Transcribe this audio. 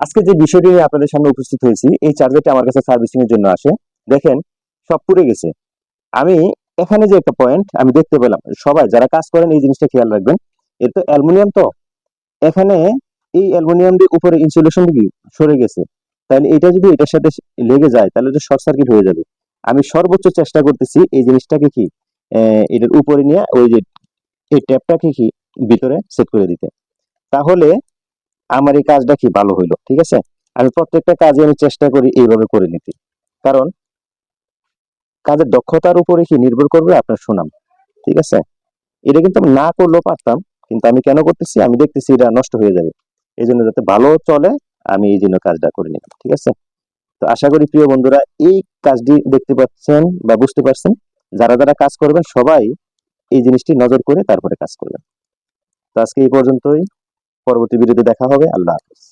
আজকে যে বিষয়টি নিয়ে আপনাদের সামনে উপস্থিত হয়েছি, এই চার্জারটি আমার কাছে সার্ভিসিং এর জন্য আসে। দেখেন, সব পুড়ে গেছে। আমি এখানে যে একটা পয়েন্ট আমি দেখতে পেলাম, সবাই যারা কাজ করেন এই জিনিসটা খেয়াল রাখবেন এর তো অ্যালুমিনিয়াম তো। এখানে এই অ্যালুমিনিয়ামটি উপরে ইনসুলেশন সরে গেছে, তাহলে এটা যদি এটার সাথে লেগে যায়, তাহলে তো শর্ট সার্কিট হয়ে যাবে। আমি সর্বোচ্চ চেষ্টা করতেছি এই জিনিসটাকে কি এটার উপরে নিয়ে ওই যে এই ট্যাপটাকে কি, ভিতরে সেট করে দিতে। তাহলে আমার এই কাজটা কি ভালো হইল, ঠিক আছে? আমি প্রত্যেকটা কাজে আমি চেষ্টা করি এইভাবে করে নিতে। কারণ কাজের দক্ষতার উপরে কি নির্ভর করবে আপনার সুনাম, ঠিক আছে? এটা কিন্তু আমি না করলেও পারতাম, কিন্তু আমি কেন করতেছি? আমি দেখতেছি এটা নষ্ট হয়ে যাবে। এই জন্য যাতে ভালো চলে, আমি এই জন্য কাজটা করে নিলাম, ঠিক আছে? তো আশা করি প্রিয় বন্ধুরা, এই কাজটি দেখতে পাচ্ছেন বা বুঝতে পারছেন, যারা যারা কাজ করবেন, সবাই এই জিনিসটি নজর করে তারপরে কাজ করবেন। তো আজকে এই পর্যন্তই। পরবর্তী ভিডিওতে দেখা হবে। আল্লাহ হাফেজ।